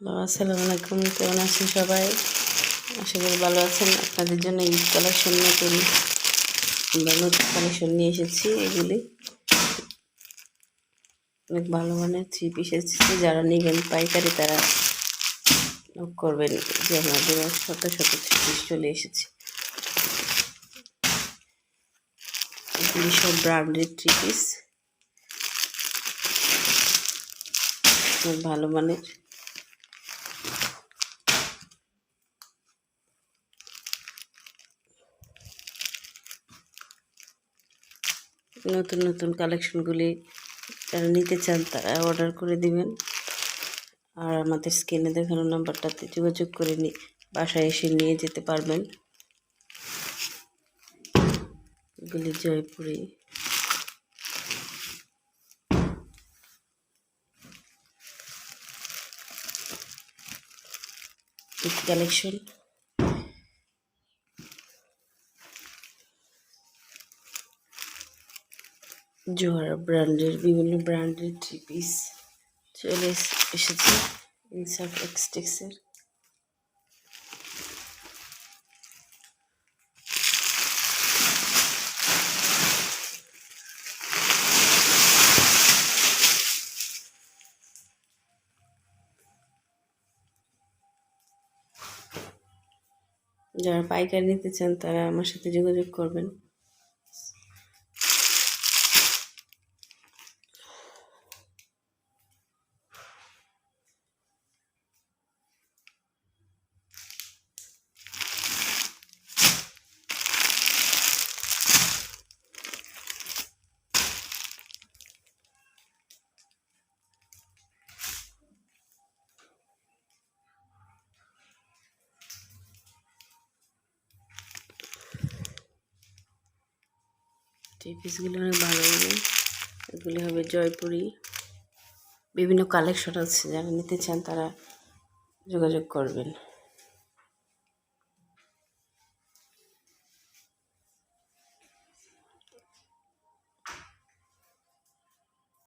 Hello, আসসালামু আলাইকুম। কেমন আছেন সবাই? আশা করি ভালো আছেন। আপনাদের জন্য ঈদ কালেকশন নতুন, আমরা নতুন কালেকশন নিয়ে এসেছি এগুলি। অনেক ভালো মানের থ্রি পিস এসেছে। যারা নেবেন পাইকারি তারা করবেন যে আমাদের শত শত থ্রি পিস চলে এসেছে। এগুলি সব ব্র্যান্ডেড থ্রি পিস ভালো মানের। নতুন নতুন কালেকশনগুলি যারা নিতে চান তারা অর্ডার করে দিবেন। আর আমাদের স্ক্রিনে দেখানো নাম্বারটাতে যোগাযোগ করে নি, বাসায় এসে নিয়ে যেতে পারবেন। এগুলি জয়পুরি। কালেকশন জোয়ার ব্র্যান্ডের, বিভিন্ন ব্র্যান্ডের থ্রি পিস চলে এসেছে ইনসাফ এক্সটেক্সের যারা পাইকারি নিতে চান তারা আমার সাথে যোগাযোগ করবেন। এই পিসগুলো অনেক ভালো হবে এগুলি হবে জয়পুরি। বিভিন্ন কালেকশন আছে, যারা নিতে চান তারা যোগাযোগ করবেন।